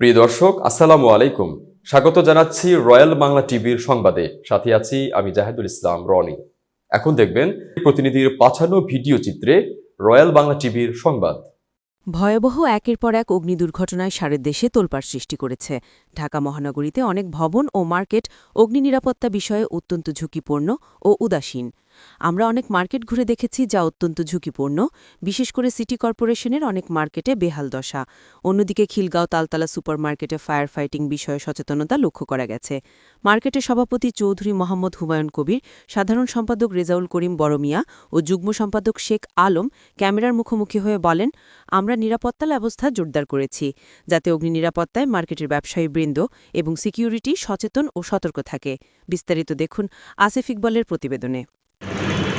প্রিয় দর্শক, আসসালামু আলাইকুম। স্বাগত জানাচ্ছি রয়্যাল বাংলা টিভির সংবাদে। সাথে আছি আমি জাহেদুল ইসলাম রনি। এখন দেখবেন প্রতিনিধির পাঠানো ভিডিও চিত্রে রয়্যাল বাংলা টিভির সংবাদ। ভয়াবহ একের পর এক অগ্নি দুর্ঘটনায় সারের দেশে তোলপাড় সৃষ্টি করেছে। ঢাকা মহানগরীতে অনেক ভবন ও মার্কেট অগ্নি নিরাপত্তা বিষয়ে অত্যন্ত ঝুঁকিপূর্ণ ও উদাসীন। আমরা অনেক মার্কেট ঘুরে দেখেছি যা অত্যন্ত ঝুঁকিপূর্ণ, বিশেষ করে সিটি কর্পোরেশনের অনেক মার্কেটে বেহাল দশা। অন্যদিকে খিলগাঁও তালতলা সুপার মার্কেটে ফায়ার ফাইটিং বিষয়ে সচেতনতা লক্ষ্য করা গেছে। মার্কেটের সভাপতি চৌধুরী মোহাম্মদ হুমায়ুন কবির, সাধারণ সম্পাদক রেজাউল করিম বড়মিয়া ও যুগ্ম সম্পাদক শেখ আলম ক্যামেরার মুখোমুখি হয়ে বলেন, আমরা নিরাপত্তা ব্যবস্থা জোরদার করেছি, যাতে অগ্নি নিরাপত্তায় মার্কেটের ব্যবসায়ী বৃন্দ এবং সিকিউরিটি সচেতন ও সতর্ক থাকে। বিস্তারিত দেখুন আসিফ ইকবালের প্রতিবেদনে।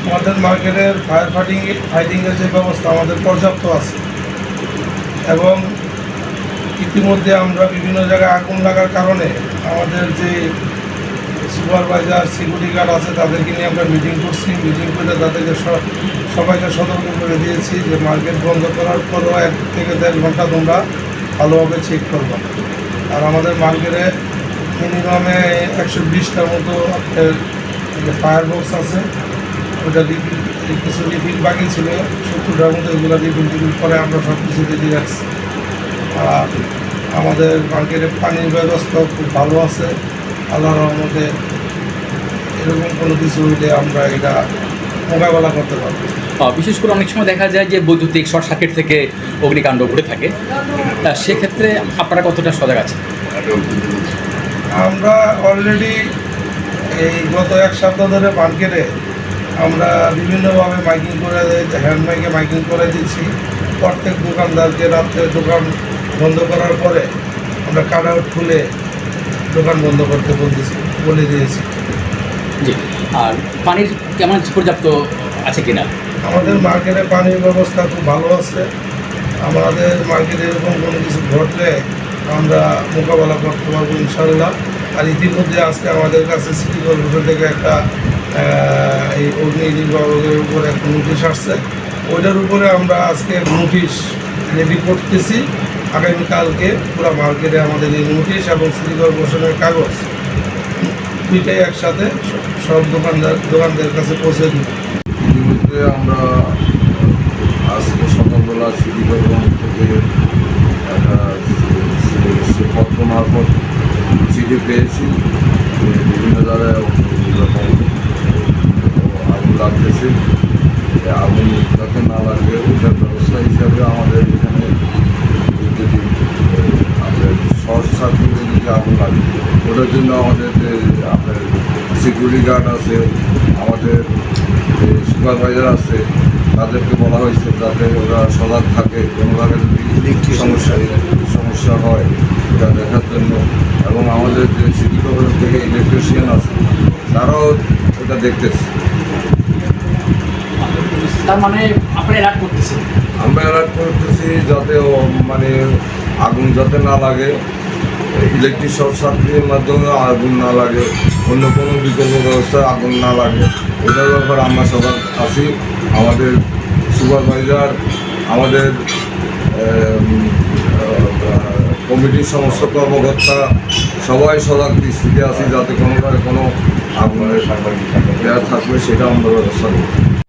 আমাদের মার্কেটের ফায়ার ফাইটিং ফাইটিংয়ের যে ব্যবস্থা আমাদের পর্যাপ্ত আছে। এবং ইতিমধ্যে আমরা বিভিন্ন জায়গায় আগুন লাগার কারণে আমাদের যে সুপারভাইজার সিকিউরিটি গার্ড আছে, তাদেরকে নিয়ে আমরা মিটিং করছি। মিটিং করে তাদেরকে সবাইকে সতর্ক করে দিয়েছি যে মার্কেট বন্ধ করার পরও এক থেকে দেড় ঘণ্টা তোমরা ভালোভাবে চেক করবা। আর আমাদের মার্কেটে মিনিমামে একশো বিশটার মতো ফায়ার বক্স আছে ওটা কিছু রিফিল বাকি ছিল সত্তরটার মতো এগুলো রিফিল টিফিল করে আমরা সব কিছু রেডি রাখছি। আর আমাদের মার্কেটে পানির ব্যবস্থা খুব ভালো আছে। আল্লাহর রহমতে এরকম কোনো কিছু হইলে আমরা এটা মোকাবেলা করতে পারব। বিশেষ করে অনেক সময় দেখা যায় যে বৈদ্যুতিক শর্ট সার্কিট থেকে অগ্নিকাণ্ড ঘটে থাকে। তা সেক্ষেত্রে আপনারা কতটা সজাগ আছেন? আমরা অলরেডি এই গত এক সপ্তাহ ধরে মার্কেটে আমরা বিভিন্নভাবে মাইকিং করে হ্যান্ড মাইকে মাইকিং করে দিচ্ছি প্রত্যেক দোকানদারকে রাত্রে দোকান বন্ধ করার পরে আমরা কাট আউট খুলে দোকান বন্ধ করতে বলতেছি বলে দিয়েছি। জি আর পানির কেমন পর্যাপ্ত আছে কিনা? আমাদের মার্কেটে পানির ব্যবস্থা খুব ভালো আছে। আমাদের মার্কেটে এরকম কোনো কিছু ঘটলে আমরা মোকাবেলা করতে পারব ইনশাল্লাহ আর ইতিমধ্যে আজকে আমাদের কাছে সিটি কর্পোরেশন থেকে একটা এই অগ্নি নির্বাহের উপরে একটা নোটিশ আসছে। ওইটার উপরে আমরা আজকে নোটিশ রেডি করতেছি। আগামীকালকে পুরো মার্কেটে আমাদের এই নোটিশ এবং সিটি কর্পোরেশনের কাগজ দুইটাই একসাথে সব দোকানদার দোকানদারের কাছে পৌঁছে দিব আমরা আজকে সকালবেলা সিটি গভর্নমেন্ট থেকে একটা পত্র মারফত চিঠি পেয়েছি। বিভিন্ন জায়গায় যে আগুন যাতে না লাগে ওটার ব্যবস্থা হিসাবে আমাদের এখানে যদি আপনার শর্ট সার্কিটে যদি আগুন লাগে ওটার জন্য আমাদের যে আপনার সিকিউরিটি গার্ড আছে আমাদের যে সুপারভাইজার আছে তাদেরকে বলা হয়েছে যাতে ওরা সজাগ থাকে কোনো জায়গায় যদি সমস্যা সমস্যা হয় এটা দেখার জন্য। এবং আমাদের যে সিটি কর্পোরেশন থেকে ইলেকট্রিশিয়ান আছে তারাও এটা দেখতেছে। তার মানে আপনারা অ্যালার্ট করতেছেন আমরা অ্যালার্ট করতেছি যাতে ও মানে আগুন যাতে না লাগে ইলেকট্রিক শর্ট সার্কিটের মাধ্যমে আগুন না লাগে অন্য কোনো বিকল্প ব্যবস্থায় আগুন না লাগে। এটার ব্যাপারে আমরা সবাই আছি। আমাদের সুপারভাইজার আমাদের কমিটির সমস্ত কর্মকর্তা সবাই সজাগ দৃষ্টিতে আছি যাতে কোনো কোনো আগুনের থাকলে সেটা আমরা ব্যবস্থা করি